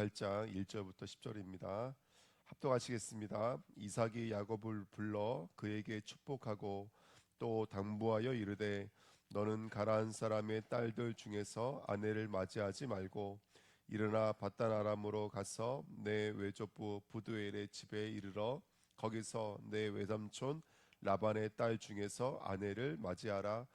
28장 1절부터 10절입니다. 합독하시겠습니다. 이삭이 야곱을 불러 그에게 축복하고 또 당부하여 이르되 너는 가나안 사람의 딸들 중에서 아내를 맞이하지 말고 일어나 바단 아람으로 가서 내 외조부 부두엘의 집에 이르러 거기서 내 외삼촌 라반의 딸 중에서 아내를 맞이하라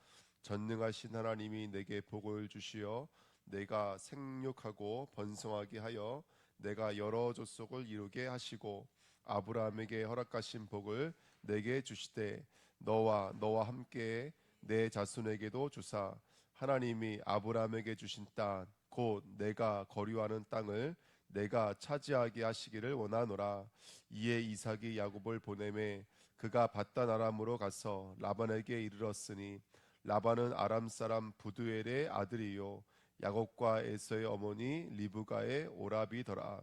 전능하신 하나님이 내게 복을 주시어 내가 생육하고 번성하게 하여 내가 여러 족속을 이루게 하시고 아브라함에게 허락하신 복을 내게 주시되 너와 너와 함께 내 자손에게도 주사. 하나님이 아브라함에게 주신 땅 곧 내가 거류하는 땅을 내가 차지하게 하시기를 원하노라. 이에 이삭이 야곱을 보내매 그가 바단 아람으로 가서 라반에게 이르렀으니 라반은 아람 사람 부두엘의 아들이요 야곱과 에서의 어머니 리브가의 오라비더라.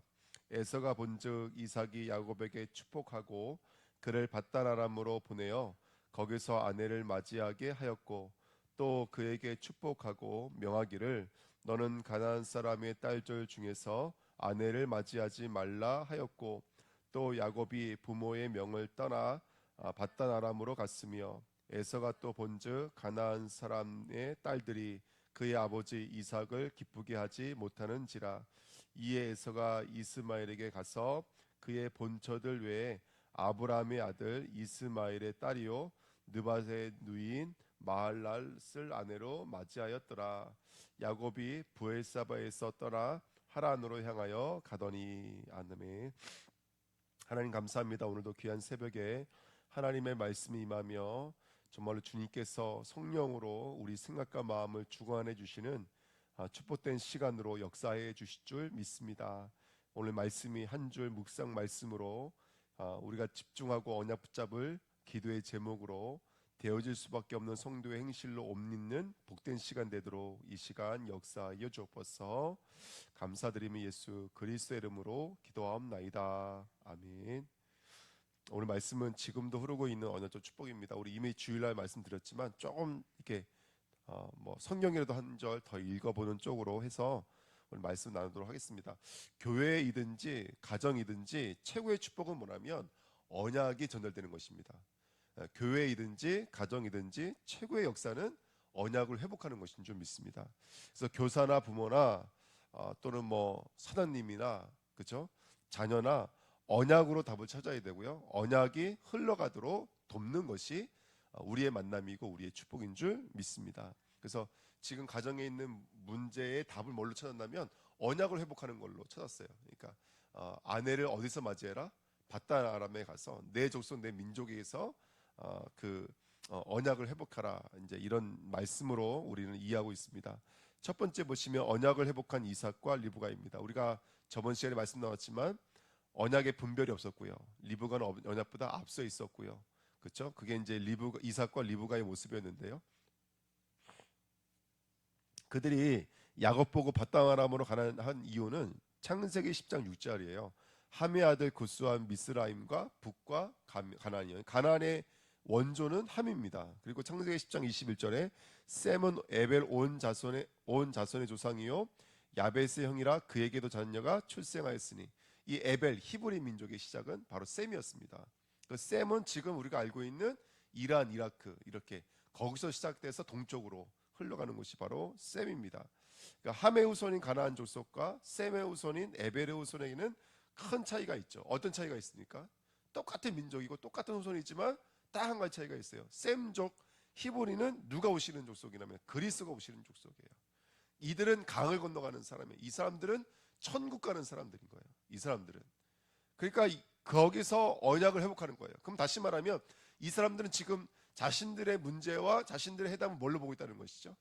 에서가 본즉 이삭이 야곱에게 축복하고 그를 바단 아람으로 보내어 거기서 아내를 맞이하게 하였고 또 그에게 축복하고 명하기를 너는 가나안 사람의 딸들 중에서 아내를 맞이하지 말라 하였고 또 야곱이 부모의 명을 떠나 아, 바단 아람으로 갔으며 에서가 또 본즉 가나안 사람의 딸들이 그의 아버지 이삭을 기쁘게 하지 못하는지라 이에 에서가 이스마엘에게 가서 그의 본처들 외에 아브라함의 아들 이스마엘의 딸이요 느바의 누인 마할랄을 아내로 맞이하였더라. 야곱이 부엘사바에서 떠나 하란으로 향하여 가더니 아멘. 하나님 감사합니다. 오늘도 귀한 새벽에 하나님의 말씀이 임하며 정말로 주님께서 성령으로 우리 생각과 마음을 주관해 주시는 아, 축복된 시간으로 역사해 주실 줄 믿습니다. 오늘 말씀이 한 줄 묵상 말씀으로 아, 우리가 집중하고 언약 붙잡을 기도의 제목으로 되어질 수밖에 없는 성도의 행실로 옮는 복된 시간 되도록 이 시간 역사하여 주옵소서 감사드리며 예수 그리스도의 이름으로 기도하옵나이다 아멘. 오늘 말씀은 지금도 흐르고 있는 언약적 축복입니다. 우리 이미 주일날 말씀드렸지만 조금 이렇게 어, 뭐 성경이라도 한 절 더 읽어보는 쪽으로 해서 오늘 말씀 나누도록 하겠습니다. 교회이든지 가정이든지 최고의 축복은 뭐냐면 언약이 전달되는 것입니다. 어, 교회이든지 가정이든지 최고의 역사는 언약을 회복하는 것인 줄 믿습니다. 그래서 교사나 부모나 어, 또는 뭐 사장님이나 그죠 자녀나 언약으로 답을 찾아야 되고요. 언약이 흘러가도록 돕는 것이 어, 우리의 만남이고 우리의 축복인 줄 믿습니다. 그래서 지금 가정에 있는 문제의 답을 뭘로 찾았냐면 언약을 회복하는 걸로 찾았어요. 그러니까 어, 아내를 어디서 맞이해라? 바단 아람에 가서 내 족속 내 민족에서 어, 그 어, 언약을 회복하라. 이제 이런 말씀으로 우리는 이해하고 있습니다. 첫 번째 보시면 언약을 회복한 이삭과 리브가입니다. 우리가 저번 시간에 말씀 나왔지만 언약의 분별이 없었고요. 리브가는 언약보다 앞서 있었고요. 그렇죠? 그게 이제 리브 이삭과 리브가의 모습이었는데요. 그들이 야곱 보고 바땅아람으로 가는 한 이유는 창세기 10장 6절이에요. 함의 아들 구스한 미스라임과 북과 가나안이요. 가나안의 원조는 함입니다. 그리고 창세기 10장 21절에 셈은 에벨 온 자손의 온 자손의 조상이요 야베스의 형이라 그에게도 자녀가 출생하였으니 이 에벨 히브리 민족의 시작은 바로 셈이었습니다. 그 셈은 지금 우리가 알고 있는 이란, 이라크 이렇게 거기서 시작돼서 동쪽으로 흘러가는 곳이 바로 셈입니다. 그러니까 함의 후손인 가나안 족속과 셈의 후손인 에벨의 후손에게는 큰 차이가 있죠. 어떤 차이가 있습니까? 똑같은 민족이고 똑같은 후손이지만 딱 한 가지 차이가 있어요. 셈족 히브리는 누가 오시는 족속이냐면 그리스가 오시는 족속이에요. 이들은 강을 건너가는 사람이에요. 이 사람들은 천국 가는 사람들인 거예요. 이 사람들은. 그러니까 거기서 언약을 회복하는 거예요. 그럼 다시 말하면 이 사람들은 지금 자신들의 문제와 자신들의 해답을 뭘로 보고 있다는 것이죠.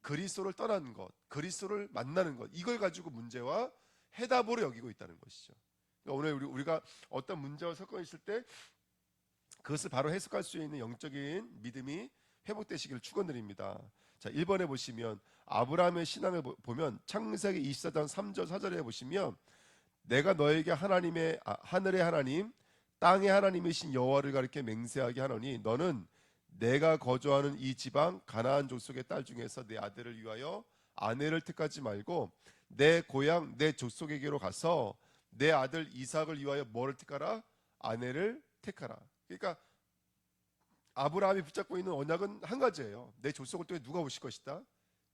그리스도를 떠나는 것, 그리스도를 만나는 것, 이걸 가지고 문제와 해답으로 여기고 있다는 것이죠. 그러니까 오늘 우리, 우리가 어떤 문제와 사건이 있을 때 그것을 바로 해석할 수 있는 영적인 믿음이 회복되시기를 축원드립니다. 자, 1번에 보시면 아브라함의 신앙을 보면 창세기 24장 3절 4절에 보시면 내가 너에게 하나님의 아, 하늘의 하나님 땅의 하나님이신 여호와를 가리켜 맹세하게 하노니 너는 내가 거주하는 이 지방 가나안 족속의 딸 중에서 내 아들을 위하여 아내를 택하지 말고 내 고향 내 족속에게로 가서 내 아들 이삭을 위하여 뭐를 택하라 아내를 택하라. 그러니까 아브라함이 붙잡고 있는 언약은 한 가지예요. 내 족속을 통해 누가 오실 것이다.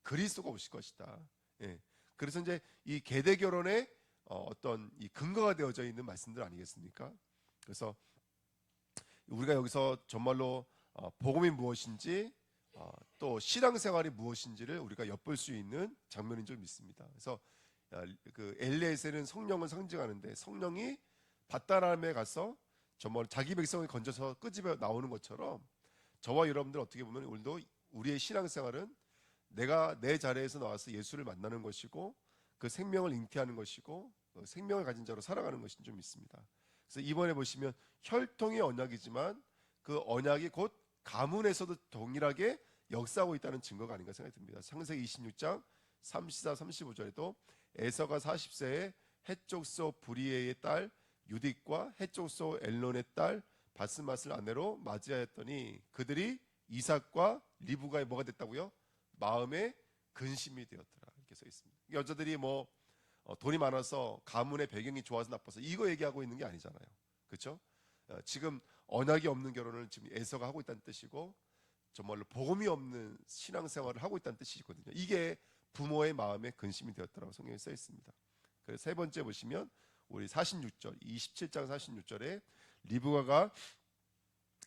그리스도가 오실 것이다. 예. 그래서 이제 이 계대 결혼의 어, 어떤 이 근거가 되어져 있는 말씀들 아니겠습니까? 그래서 우리가 여기서 정말로 어, 복음이 무엇인지 어, 또 신앙생활이 무엇인지를 우리가 엿볼 수 있는 장면인 줄 믿습니다. 그래서 어, 그 엘리에세는 성령을 상징하는데 성령이 바다람에 가서 정말 자기 백성을 건져서 끄집어 나오는 것처럼 저와 여러분들 어떻게 보면 오늘도 우리의 신앙생활은 내가 내 자리에서 나와서 예수를 만나는 것이고 그 생명을 잉태하는 것이고 그 생명을 가진 자로 살아가는 것인 줄 믿습니다. 그래서 이번에 보시면 혈통의 언약이지만 그 언약이 곧 가문에서도 동일하게 역사하고 있다는 증거가 아닌가 생각이 듭니다. 창세기 26장 34, 35절에도 에서가 40세에 해족소 부리에의 딸 유딕과 해족소 엘론의 딸 바스맛을 아내로 맞이하였더니 그들이 이삭과 리브가의 뭐가 됐다고요? 마음의 근심이 되었더라 이렇게 써 있습니다. 여자들이 뭐 어, 돈이 많아서 가문의 배경이 좋아서 나빠서 이거 얘기하고 있는 게 아니잖아요. 그렇죠? 어, 지금 언약이 없는 결혼을 지금 에서가 하고 있다는 뜻이고 정말로 복음이 없는 신앙생활을 하고 있다는 뜻이거든요. 이게 부모의 마음에 근심이 되었다고 성경에 써 있습니다. 그래서 세 번째 보시면 우리 46절 27장 46절에 리브가가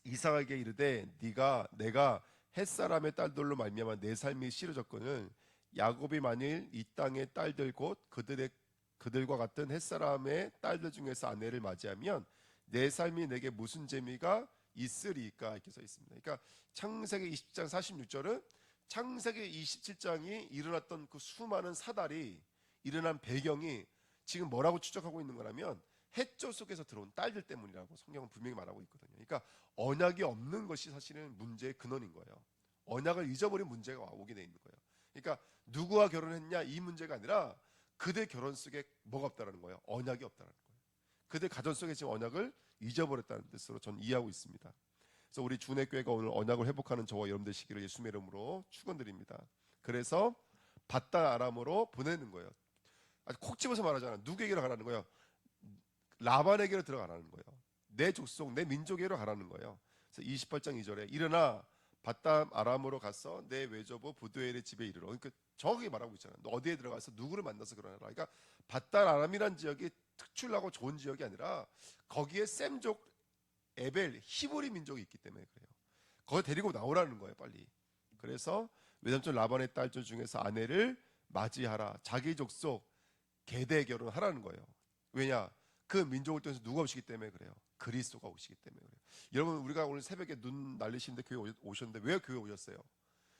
이삭에게 이르되 네가 내가 햇사람의 딸들로 말미암아 내 삶이 싫어졌거늘 야곱이 만일 이 땅의 딸들 곧 그들의 그들과 같은 햇사람의 딸들 중에서 아내를 맞이하면 내 삶이 내게 무슨 재미가 있으리까 이렇게 써 있습니다. 그러니까 창세기 20장 46절은 창세기 27장이 일어났던 그 수많은 사달이 일어난 배경이 지금 뭐라고 추적하고 있는 거냐면 해조 속에서 들어온 딸들 때문이라고 성경은 분명히 말하고 있거든요. 그러니까 언약이 없는 것이 사실은 문제의 근원인 거예요. 언약을 잊어버린 문제가 오게 돼 있는 거예요. 그러니까 누구와 결혼했냐 이 문제가 아니라 그들 결혼 속에 뭐가 없다라는 거예요. 언약이 없다라는 거예요. 그들 가정 속에 지금 언약을 잊어버렸다는 뜻으로 전 이해하고 있습니다. 그래서 우리 준의교회가 오늘 언약을 회복하는 저와 여러분들 시기를 예수님의 이름으로 축원드립니다. 그래서 바다 아람으로 보내는 거예요. 아주 콕 집어서 말하잖아. 누구에게로 가라는 거예요? 라반에게로 들어가라는 거예요. 내 족속, 내 민족에게로 가라는 거예요. 그래서 28장 2절에 일어나 바담 아람으로 가서 내 외조부 부두엘의 집에 이르러. 그러니까 정확하게 말하고 있잖아요. 너 어디에 들어가서 누구를 만나서 그러라. 그러니까 바담 아람이란 지역이 특출나고 좋은 지역이 아니라 거기에 셈족, 에벨, 히브리 민족이 있기 때문에 그래요. 거기 데리고 나오라는 거예요, 빨리. 그래서 외삼촌 라반의 딸들 중에서 아내를 맞이하라. 자기 족속 계대 결혼하라는 거예요. 왜냐? 그 민족을 통해서 누가 오시기 때문에 그래요. 그리스도가 오시기 때문에 그래요. 여러분 우리가 오늘 새벽에 눈 날리시는데 교회 오셨는데 왜 교회 오셨어요?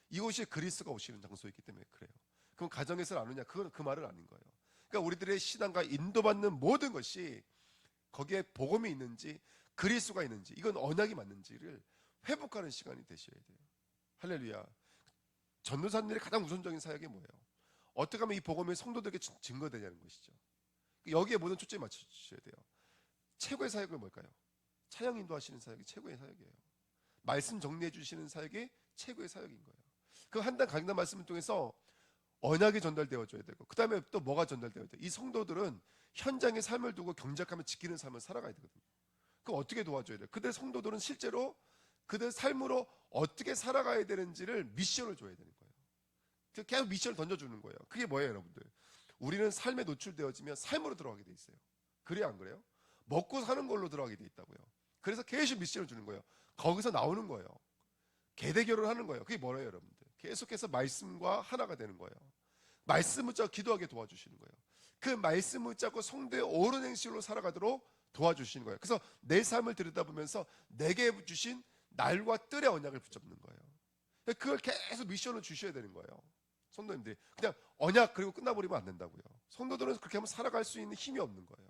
이곳이 그리스도가 오시는 장소이기 때문에 그래요. 그럼 가정에서 안 오냐? 그건 그 말은 아닌 거예요. 그러니까 우리들의 신앙과 인도받는 모든 것이 거기에 복음이 있는지 그리스도가 있는지 이건 언약이 맞는지를 회복하는 시간이 되셔야 돼요. 할렐루야. 전도사님들의 가장 우선적인 사역이 뭐예요? 어떻게 하면 이 복음이 성도들에게 증- 증거되냐는 것이죠. 여기에 모든 초점이 맞춰주셔야 돼요. 최고의 사역은 뭘까요? 차영 인도하시는 사역이 최고의 사역이에요. 말씀 정리해 주시는 사역이 최고의 사역인 거예요. 그 한 단 강단 말씀을 통해서 언약이 전달되어줘야 되고 그 다음에 또 뭐가 전달되어야 돼요? 이 성도들은 현장의 삶을 두고 경작하며 지키는 삶을 살아가야 되거든요. 그 어떻게 도와줘야 돼요? 그들 성도들은 실제로 그들 삶으로 어떻게 살아가야 되는지를 미션을 줘야 되는 거예요. 그 계속 미션을 던져주는 거예요. 그게 뭐예요, 여러분들? 우리는 삶에 노출되어지면 삶으로 들어가게 돼 있어요. 그래 안 그래요? 먹고 사는 걸로 들어가게 돼 있다고요. 그래서 계속 미션을 주는 거예요. 거기서 나오는 거예요. 개대결을 하는 거예요. 그게 뭐예요, 여러분들? 계속해서 말씀과 하나가 되는 거예요. 말씀을 짜고 기도하게 도와주시는 거예요. 그 말씀을 짜고 성도의 옳은 행실로 살아가도록 도와주시는 거예요. 그래서 내 삶을 들여다보면서 내게 주신 날과 뜰의 언약을 붙잡는 거예요. 그걸 계속 미션을 주셔야 되는 거예요. 성도님들이 그냥 언약 그리고 끝나버리면 안 된다고요. 성도들은 그렇게 하면 살아갈 수 있는 힘이 없는 거예요.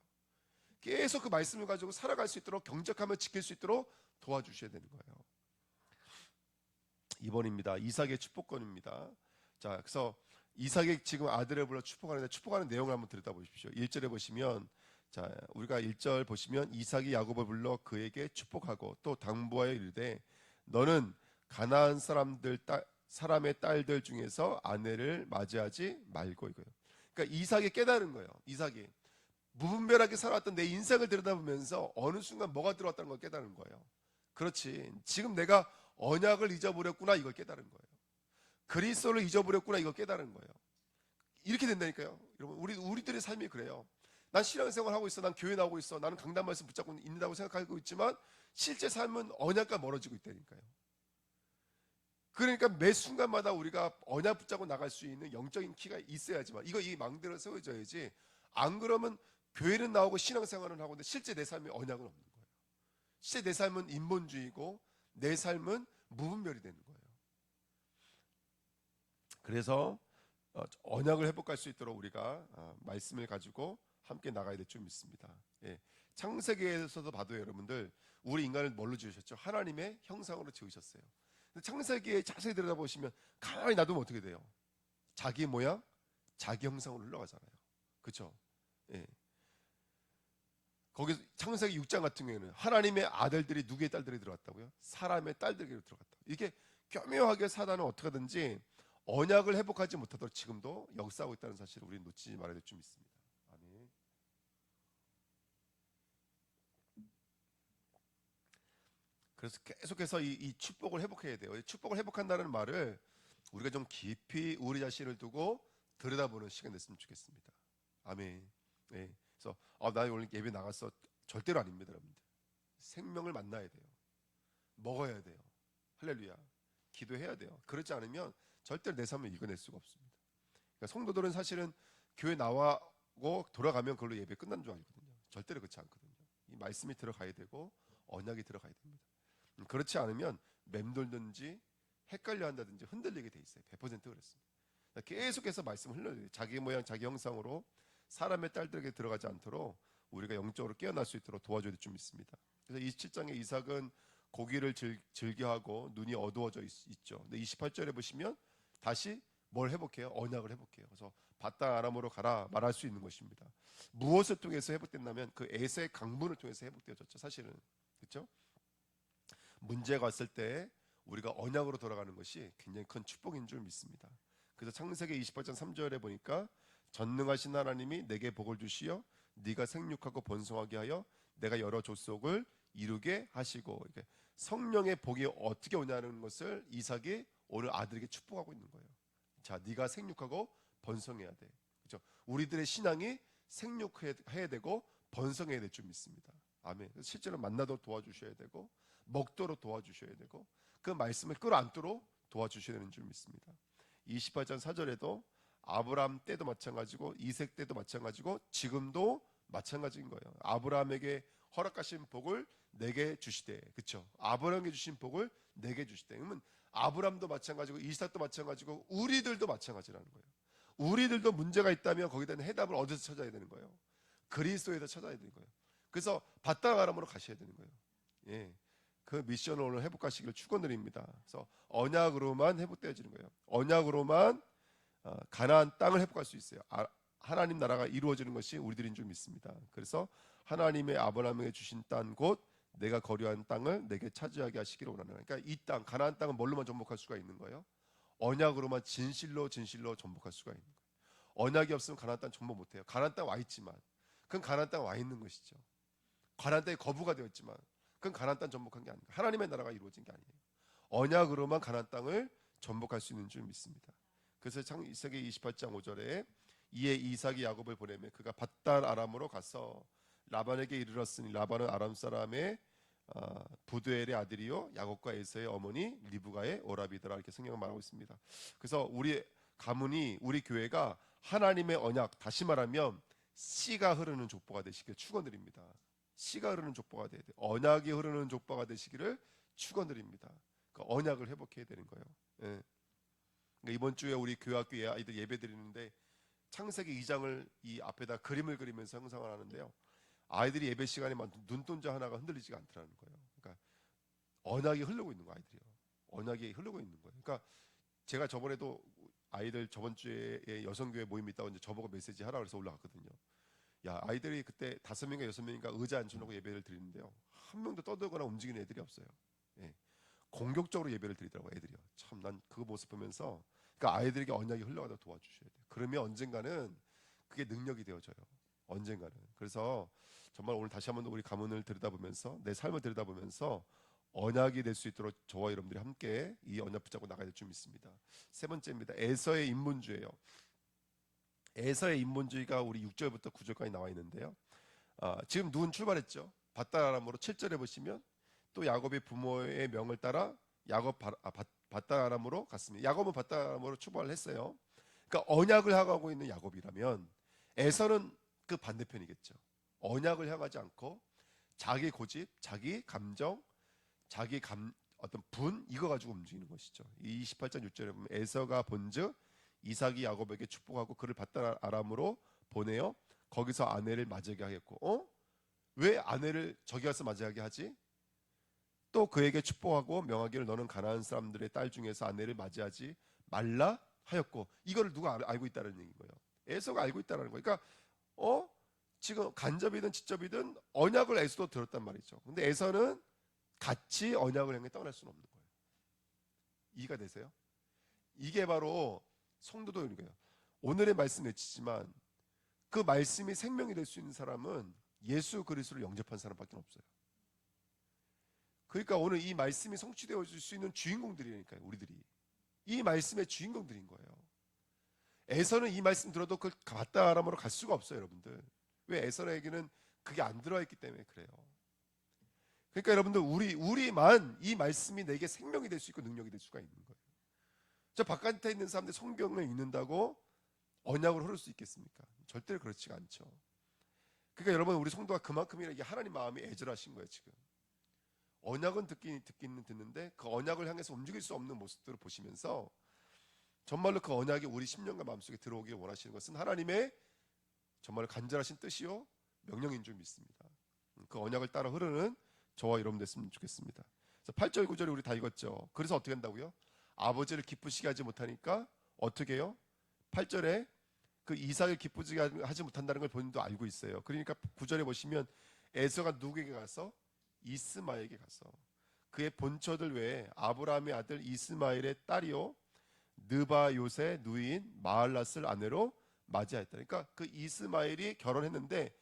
계속 그 말씀을 가지고 살아갈 수 있도록 경작하며 지킬 수 있도록 도와주셔야 되는 거예요. 2번입니다. 이삭의 축복권입니다. 자, 그래서 이삭의 지금 아들을 불러 축복하는데 축복하는 내용을 한번 들여다보십시오. 1절에 보시면 자, 우리가 1절 보시면 이삭이 야곱을 불러 그에게 축복하고 또 당부하여 이르되 너는 가나안 사람들 딸 사람의 딸들 중에서 아내를 맞이하지 말고 이거예요. 그러니까 이삭이 깨달은 거예요. 이삭이 무분별하게 살아왔던 내 인생을 들여다보면서 어느 순간 뭐가 들어왔다는 걸 깨달은 거예요. 그렇지. 지금 내가 언약을 잊어버렸구나 이걸 깨달은 거예요. 그리스도를 잊어버렸구나 이걸 깨달은 거예요. 이렇게 된다니까요. 여러분 우리 우리들의 삶이 그래요. 난 신앙생활 하고 있어. 난 교회 나오고 있어. 나는 강단 말씀 붙잡고 있는다고 생각하고 있지만 실제 삶은 언약과 멀어지고 있다니까요. 그러니까 매 순간마다 우리가 언약 붙잡고 나갈 수 있는 영적인 키가 있어야지만 이거 이 망대로 세워져야지 안 그러면 교회는 나오고 신앙생활은 하고 근데 실제 내 삶에 언약은 없는 거예요. 실제 내 삶은 인본주의고 내 삶은 무분별이 되는 거예요. 그래서 어, 언약을 회복할 수 있도록 우리가 어, 말씀을 가지고 함께 나가야 될 줄 믿습니다. 예. 창세기에서도 봐도 여러분들 우리 인간을 뭘로 지으셨죠? 하나님의 형상으로 지으셨어요. 창세기에 자세히 들여다보시면 가만히 놔두면 어떻게 돼요? 자기 모양, 자기 형상으로 흘러가잖아요. 그렇죠? 예. 거기 창세기 6장 같은 경우에는 하나님의 아들들이 누구의 딸들이 들어갔다고요? 사람의 딸들이 들어갔다. 이게 교묘하게 사단은 어떻게든지 언약을 회복하지 못하도록 지금도 역사하고 있다는 사실을 우리는 놓치지 말아야 될 줄 믿습니다. 아멘. 그래서 계속해서 이, 이 축복을 회복해야 돼요. 이 축복을 회복한다는 말을 우리가 좀 깊이 우리 자신을 두고 들여다보는 시간 됐으면 좋겠습니다. 아멘. 네. 그래서 아, 나 오늘 예배 나갔어. 절대로 아닙니다, 여러분들. 생명을 만나야 돼요. 먹어야 돼요. 할렐루야. 기도해야 돼요. 그렇지 않으면 절대로 내 삶을 이겨낼 수가 없습니다. 그러니까 성도들은 사실은 교회 나와고 돌아가면 그걸로 예배 끝난 줄 알거든요. 절대로 그렇지 않거든요. 이 말씀이 들어가야 되고 언약이 들어가야 됩니다. 음, 그렇지 않으면 맴돌든지 헷갈려 한다든지 흔들리게 돼 있어요. 100% 그렇습니다. 그러니까 계속해서 말씀을 흘려요. 자기 모양, 자기 형상으로 사람의 딸들에게 들어가지 않도록 우리가 영적으로 깨어날 수 있도록 도와줘야 될줄 믿습니다. 그래서 27장에 이삭은 고기를 즐, 즐겨하고 눈이 어두워져 있, 죠 근데 28절에 보시면 다시 뭘 회복해요? 언약을 회복해요. 그래서 바다 아람으로 가라 말할 수 있는 것입니다. 무엇을 통해서 회복됐냐면 그 에서의 강분을 통해서 회복되어졌죠. 사실은 그렇죠? 문제가 왔을 때 우리가 언약으로 돌아가는 것이 굉장히 큰 축복인 줄 믿습니다. 그래서 창세기 28장 3절에 보니까 전능하신 하나님이 내게 복을 주시어 네가 생육하고 번성하게 하여 내가 여러 족속을 이루게 하시고 이렇게 성령의 복이 어떻게 오냐는 것을 이삭이 오늘 아들에게 축복하고 있는 거예요. 자, 네가 생육하고 번성해야 돼. 그렇죠? 우리들의 신앙이 생육해야 되고 번성해야 될 줄 믿습니다. 아멘. 실제로 만나도 도와주셔야 되고 먹도록 도와주셔야 되고 그 말씀을 끌어안도록 도와주셔야 되는 줄 믿습니다. 28장 4절에도 아브라함 때도 마찬가지고 이색 때도 마찬가지고 지금도 마찬가지인 거예요. 아브라함에게 허락하신 복을 내게 주시되, 그렇죠? 아브라함에게 주신 복을 내게 주시되. 그러면 아브라함도 마찬가지고 이삭도 마찬가지고 우리들도 마찬가지라는 거예요. 우리들도 문제가 있다면 거기다 해답을 어디서 찾아야 되는 거예요? 그리스도에서 찾아야 되는 거예요. 그래서 바다가람으로 가셔야 되는 거예요. 예. 그 미션을 오늘 회복하시기를 축원드립니다. 그래서 언약으로만 회복되어지는 거예요. 언약으로만 어, 가나안 땅을 회복할 수 있어요. 아, 하나님 나라가 이루어지는 것이 우리들인 줄 믿습니다. 그래서 하나님의 아브라함에게 주신 땅 곧 내가 거류한 땅을 내게 차지하게 하시기를 원하는. 그러니까 이 땅 가나안 땅은 뭘로만 전복할 수가 있는 거예요? 언약으로만 진실로 진실로 전복할 수가 있는 거예요. 언약이 없으면 가나안 땅 전복 못 해요. 가나안 땅 와 있지만 그건 가나안 땅 와 있는 것이죠. 가나안 땅에 거부가 되었지만 그건 가나안 땅 전복한 게 아니에요. 하나님의 나라가 이루어진 게 아니에요. 언약으로만 가나안 땅을 전복할 수 있는 줄 믿습니다. 그래서 창세기 28장 5절에 이에 이삭이 야곱을 보내며 그가 밧달 아람으로 가서 라반에게 이르렀으니 라반은 아람 사람의 어, 부두엘의 아들이요 야곱과 에서의 어머니 리브가의 오라비더라 이렇게 성경을 말하고 있습니다. 그래서 우리 가문이 우리 교회가 하나님의 언약 다시 말하면 씨가 흐르는 족보가 되시길 축원드립니다. 씨가 흐르는 족보가 돼야 돼. 언약이 흐르는 족보가 되시기를 축원드립니다. 그 언약을 회복해야 되는 거예요. 예. 그러니까 이번 주에 우리 교학교 아이들 예배 드리는데 창세기 2장을 이 앞에다 그림을 그리면서 형상을 하는데요. 아이들이 예배 시간에 막 눈동자 하나가 흔들리지가 않더라는 거예요. 그러니까 언약이 흐르고 있는 거 아이들이요. 언약이 흐르고 있는 거예요. 그러니까 제가 저번에도 아이들 저번 주에 여성교회 모임 있다고 이제 저보고 메시지 하라 그래서 올라갔거든요. 야 아이들이 그때 다섯 명인가 여섯 명인가 의자 앉혀놓고 예배를 드리는데요. 한 명도 떠들거나 움직이는 애들이 없어요. 예. 공격적으로 예배를 드리더라고 애들이요. 참 난 그 모습 보면서 그러니까 아이들에게 언약이 흘러가다 도와주셔야 돼요. 그러면 언젠가는 그게 능력이 되어져요. 언젠가는. 그래서 정말 오늘 다시 한번 우리 가문을 들여다보면서 내 삶을 들여다보면서 언약이 될 수 있도록 저와 여러분들이 함께 이 언약 붙잡고 나가야 될 줄 믿습니다. 세 번째입니다. 에서의 인본주의예요. 에서의 인본주의가 우리 6절부터 9절까지 나와 있는데요. 아, 지금 누군 출발했죠? 바다람으로 7절에 보시면 또 야곱의 부모의 명을 따라 야곱 바, 아, 갔습니다. 야곱은 바다람으로 출발을 했어요. 그러니까 언약을 향하고 있는 야곱이라면 에서는 그 반대편이겠죠. 언약을 향하지 않고 자기 고집, 자기 감정, 자기 감 어떤 분 이거 가지고 움직이는 것이죠. 이 28장 6절에 보면 에서가 본즉 이삭이 야곱에게 축복하고 그를 받다 아람으로 보내어 거기서 아내를 맞이하게 하겠고 어? 왜 아내를 저기 가서 맞이하게 하지? 또 그에게 축복하고 명하기를 너는 가나안 사람들의 딸 중에서 아내를 맞이하지 말라 하였고 이거를 누가 알- 알고 있다는 얘기인 거예요. 에서가 알고 있다는 거예요. 그러니까 어 지금 간접이든 직접이든 언약을 에서도 들었단 말이죠. 근데 에서는 같이 언약을 향해 떠날 수는 없는 거예요. 이해가 되세요? 이게 바로 성도도 이거예요. 오늘의 말씀 외치지만 그 말씀이 생명이 될 수 있는 사람은 예수 그리스도를 영접한 사람밖에 없어요. 그러니까 오늘 이 말씀이 성취되어 줄 수 있는 주인공들이니까요, 우리들이. 이 말씀의 주인공들인 거예요. 에서는 이 말씀 들어도 그걸 맞다 아람으로 갈 수가 없어요, 여러분들. 왜 에서에게는 그게 안 들어와 있기 때문에 그래요. 그러니까 여러분들 우리 우리만 이 말씀이 내게 생명이 될 수 있고 능력이 될 수가 있는 거예요. 저 바깥에 있는 사람들 성경을 읽는다고 언약으로 흐를 수 있겠습니까? 절대로 그렇지가 않죠. 그러니까 여러분 우리 성도가 그만큼이나 이게 하나님 마음이 애절하신 거예요 지금. 언약은 듣긴 듣기는 듣는데 그 언약을 향해서 움직일 수 없는 모습들을 보시면서 정말로 그 언약이 우리 심령과 마음속에 들어오길 원하시는 것은 하나님의 정말 간절하신 뜻이요 명령인 줄 믿습니다. 그 언약을 따라 흐르는 저와 여러분 됐으면 좋겠습니다. 그래서 8절 9절을 우리 다 읽었죠. 그래서 어떻게 한다고요? 아버지를 기쁘시게 하지 못하니까 어떻게 해요? 8절에 그 이삭을 기쁘시게 하지 못한다는 걸 본인도 알고 있어요. 그러니까 9절에 보시면 에서가 누구에게 가서 이스마엘에게 가서 그의 본처들 외에 아브라함의 아들 이스마엘의 딸이요 느바 요새 누인 마할랏을 아내로 맞이하였다. 그러니까 그 이스마엘이 결혼했는데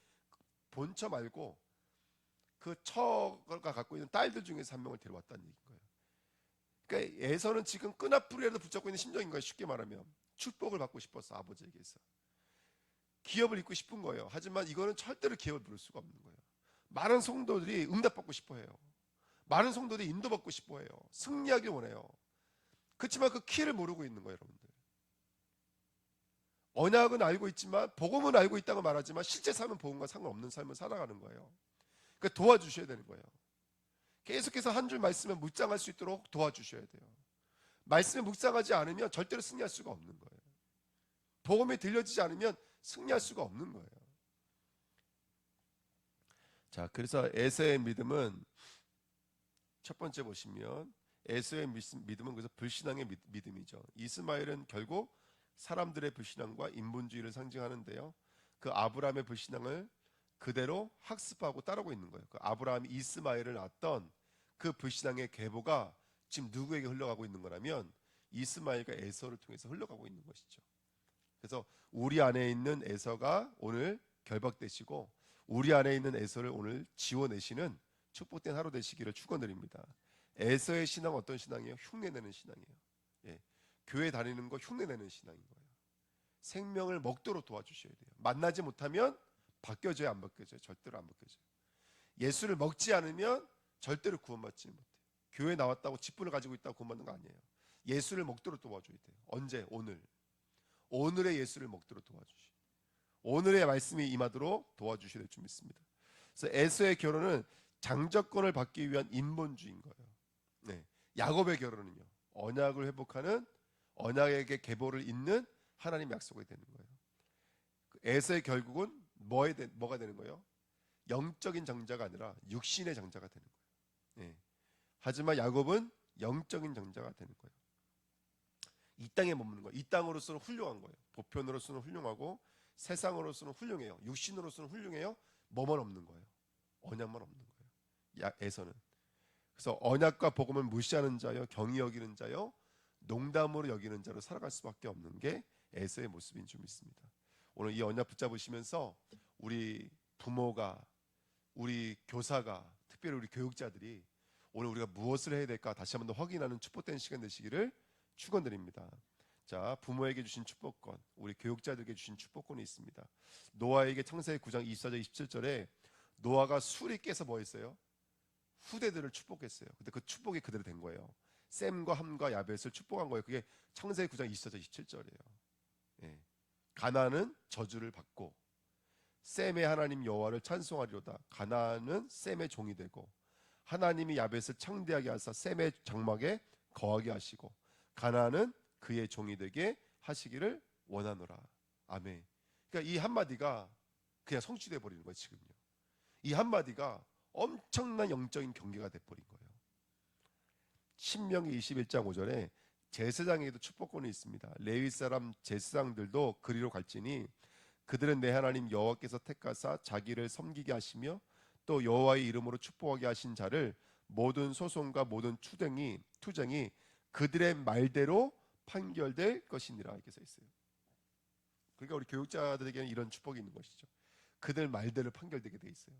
본처 말고 그 처가 갖고 있는 딸들 중에서 한 명을 데려왔다는 얘기인. 그러니까 에서는 지금 끈앞풀이라도 붙잡고 있는 심정인 거예요. 쉽게 말하면 축복을 받고 싶었어 아버지에게서 기업을 잇고 싶은 거예요. 하지만 이거는 절대로 기업을 부를 수가 없는 거예요. 많은 성도들이 응답받고 싶어해요. 많은 성도들이 인도받고 싶어해요. 승리하길 원해요. 그렇지만 그 키를 모르고 있는 거예요, 여러분들. 언약은 알고 있지만 복음은 알고 있다고 말하지만 실제 삶은 복음과 상관없는 삶을 살아가는 거예요. 그러니까 도와주셔야 되는 거예요. 계속해서 한 줄 말씀에 묵상할 수 있도록 도와주셔야 돼요. 말씀에 묵상하지 않으면 절대로 승리할 수가 없는 거예요. 복음이 들려지지 않으면 승리할 수가 없는 거예요. 자, 그래서 에서의 믿음은 첫 번째 보시면 에서의 믿음은 그래서 불신앙의 믿- 믿음이죠. 이스마엘은 결국 사람들의 불신앙과 인본주의를 상징하는데요. 그 아브라함의 불신앙을 그대로 학습하고 따르고 있는 거예요. 그 아브라함이 이스마엘을 낳았던 그 불신앙의 계보가 지금 누구에게 흘러가고 있는 거라면 이스마엘과 에서를 통해서 흘러가고 있는 것이죠. 그래서 우리 안에 있는 에서가 오늘 결박되시고 우리 안에 있는 에서를 오늘 지워내시는 축복된 하루 되시기를 축원드립니다. 에서의 신앙 어떤 신앙이에요? 흉내내는 신앙이에요. 예. 교회 다니는 거 흉내내는 신앙인 거예요. 생명을 먹도록 도와주셔야 돼요. 만나지 못하면 바뀌어져요, 안 바뀌어져요? 절대로 안 바뀌어져요. 예수를 먹지 않으면 절대로 구원받지 못해요. 교회 나왔다고 직분을 가지고 있다고 구원받는 거 아니에요. 예수를 먹도록 도와줘야 돼요. 언제? 오늘. 오늘의 예수를 먹도록 도와주시. 오늘의 말씀이 임하도록 도와주셔야 될 줄 믿습니다. 그래서 에서의 결혼은 장적권을 받기 위한 인본주의인 거예요. 네. 야곱의 결혼은요. 언약을 회복하는 언약에게 계보를 잇는 하나님 약속이 되는 거예요. 그 에서의 결국은 뭐에 대, 뭐가 되는 거예요? 영적인 장자가 아니라 육신의 장자가 되는 거예요. 예. 하지만 야곱은 영적인 장자가 되는 거예요. 이 땅에 머무는 거예요. 이 땅으로서는 훌륭한 거예요. 보편으로서는 훌륭하고 세상으로서는 훌륭해요. 육신으로서는 훌륭해요. 뭐만 없는 거예요. 언약만 없는 거예요. 야, 에서는. 그래서 언약과 복음을 무시하는 자요, 경히 여기는 자요, 농담으로 여기는 자로 살아갈 수밖에 없는 게 에서의 모습인 줄 믿습니다. 오늘 이 언약 붙잡으시면서 우리 부모가 우리 교사가 특별히 우리 교육자들이 오늘 우리가 무엇을 해야 될까 다시 한번 더 확인하는 축복된 시간 되시기를 축원드립니다. 자, 부모에게 주신 축복권, 우리 교육자들에게 주신 축복권이 있습니다. 노아에게 창세기 9장 24절 27절에 노아가 술이 깨서 뭐 했어요? 후대들을 축복했어요. 근데 그 축복이 그대로 된 거예요. 셈과 함과 야벳을 축복한 거예요. 그게 창세기 9장 24절 27절이에요. 예. 가나는 저주를 받고 셈의 하나님 여호와를 찬송하리로다. 가나안은 셈의 종이 되고 하나님이 야벳을 창대하게 하사 셈의 장막에 거하게 하시고 가나안은 그의 종이 되게 하시기를 원하노라. 아멘. 그러니까 이 한마디가 그냥 성취돼 버리는 거예요, 지금요. 이 한마디가 엄청난 영적인 경계가 돼 버린 거예요. 신명기 21장 5절에 제사장에게도 축복권이 있습니다. 레위 사람 제사장들도 그리로 갈지니 그들은 내 하나님 여호와께서 택하사 자기를 섬기게 하시며 또 여호와의 이름으로 축복하게 하신 자를 모든 소송과 모든 투쟁이 투쟁이 그들의 말대로 판결될 것이니라 이렇게 써 있어요. 그러니까 우리 교육자들에게는 이런 축복이 있는 것이죠. 그들 말대로 판결되게 돼 있어요.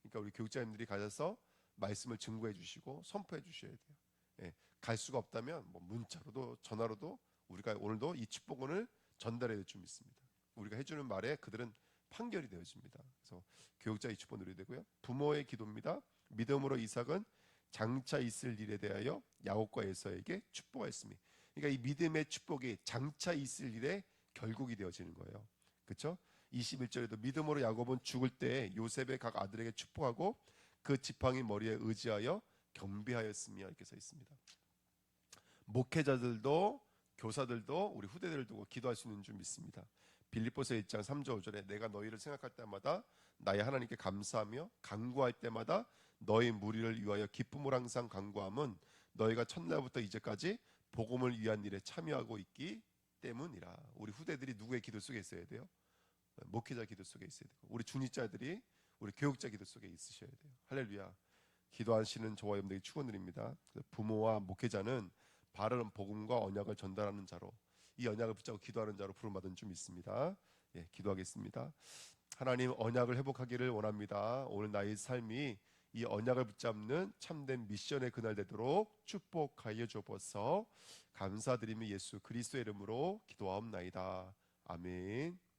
그러니까 우리 교육자님들이 가셔서 말씀을 증거해 주시고 선포해 주셔야 돼요. 예, 갈 수가 없다면 뭐 문자로도 전화로도 우리가 오늘도 이 축복원을 전달해 줄 믿습니다. 우리가 해주는 말에 그들은 판결이 되어집니다. 그래서 교육자 이 축복 누려야 되고요. 부모의 기도입니다. 믿음으로 이삭은 장차 있을 일에 대하여 야곱과 에서에게 축복하였으니 그러니까 이 믿음의 축복이 장차 있을 일에 결국이 되어지는 거예요. 그렇죠? 21절에도 믿음으로 야곱은 죽을 때 요셉의 각 아들에게 축복하고 그 지팡이 머리에 의지하여 경배하였으며 이렇게 써 있습니다. 목회자들도 교사들도 우리 후대들을 두고 기도할 수 있는 줄 믿습니다. 빌립보서 1장 3절 5절에 내가 너희를 생각할 때마다 나의 하나님께 감사하며 간구할 때마다 너희 무리를 위하여 기쁨을 항상 간구함은 너희가 첫날부터 이제까지 복음을 위한 일에 참여하고 있기 때문이라. 우리 후대들이 누구의 기도 속에 있어야 돼요? 목회자 기도 속에 있어야 되고 우리 중직자들이 우리 교육자 기도 속에 있으셔야 돼요. 할렐루야. 기도하시는 저와 여러분들에게 축원드립니다. 부모와 목회자는 바른 복음과 언약을 전달하는 자로 이 언약을 붙잡고 기도하는 자로 부름받은 줄 믿습니다. 예, 기도하겠습니다. 하나님 언약을 회복하기를 원합니다. 오늘 나의 삶이 이 언약을 붙잡는 참된 미션의 그날 되도록 축복하여 주옵소서. 감사드리며 예수 그리스도의 이름으로 기도하옵나이다. 아멘.